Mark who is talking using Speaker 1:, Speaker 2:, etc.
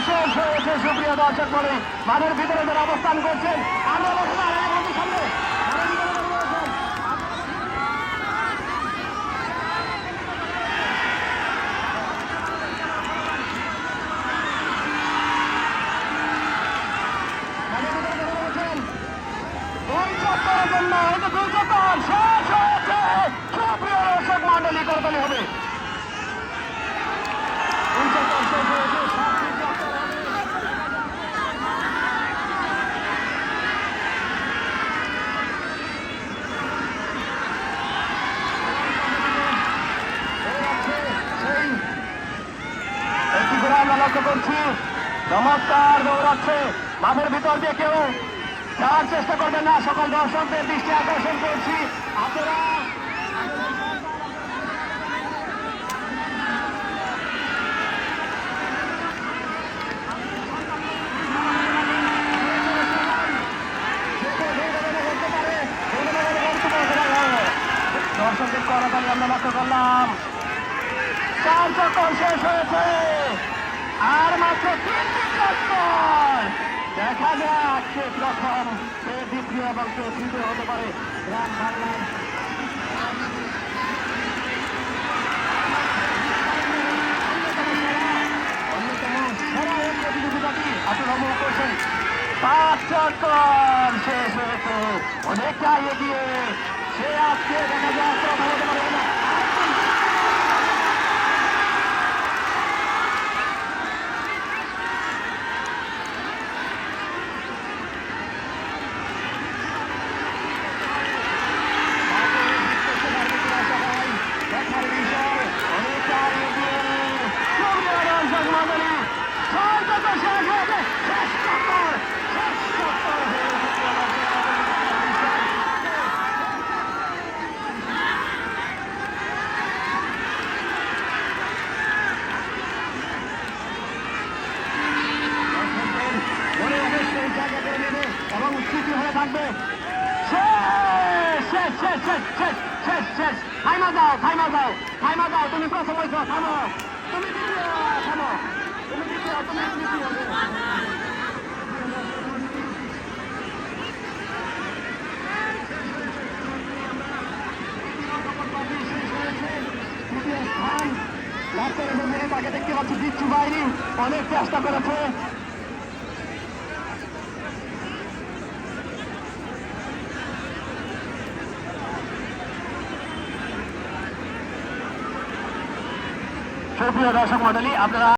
Speaker 1: শেষ হয়েছে সুপ্রিয় দর্শক বলে মাঠের ভিতরে যারা অবস্থান করছেন করছি। চমৎকার দৌড়াচ্ছে। মাঠের ভিতর দিয়ে কেউ যাওয়ার চেষ্টা করবেন না। সকল দর্শকদের দৃষ্টি আকর্ষণ করছি। আপনারা দর্শকদের করতালি আমরা লক্ষ্য করলাম। চার চক্কর শেষ হয়েছে। আর মাত্র দেখা যাক কে প্রথম কে দ্বিতীয় এবং কে তৃতীয় হতে পারে। গ্রাম বাংলায় শেষ অনেকটা এগিয়ে। সে আজকে দেখা যাক প্রথম হতে পারে না দেখার বিষয় অনেকটা এগিয়ে সুপ্রিয় দর্শক মণ্ডলী ছয় চক্কর শেষ হয়েছে শেষ চক্কর শেষ চক্কর হয়ে সুপ্রিয় দর্শক মণ্ডলী মনে অবশ্যই জায়গা করে নেবে এবং স্মৃতি হয়ে থাকবে শেষ শেষ শেষ শেষ শেষ শেষ থাইমা যাও থাইমা যাও থাইমা যাও তুমি প্রথম হয়েছ থামো তুমি থামো তুমি দ্বিতীয় তুমি তৃতীয় তৃতীয় স্থান করে বলতে তাকে দেখতে পাচ্ছি বিচ্ছু বাহিনী অনেক চেষ্টা করেছে। সুপ্রিয় দর্শক মন্ডলী আপনারা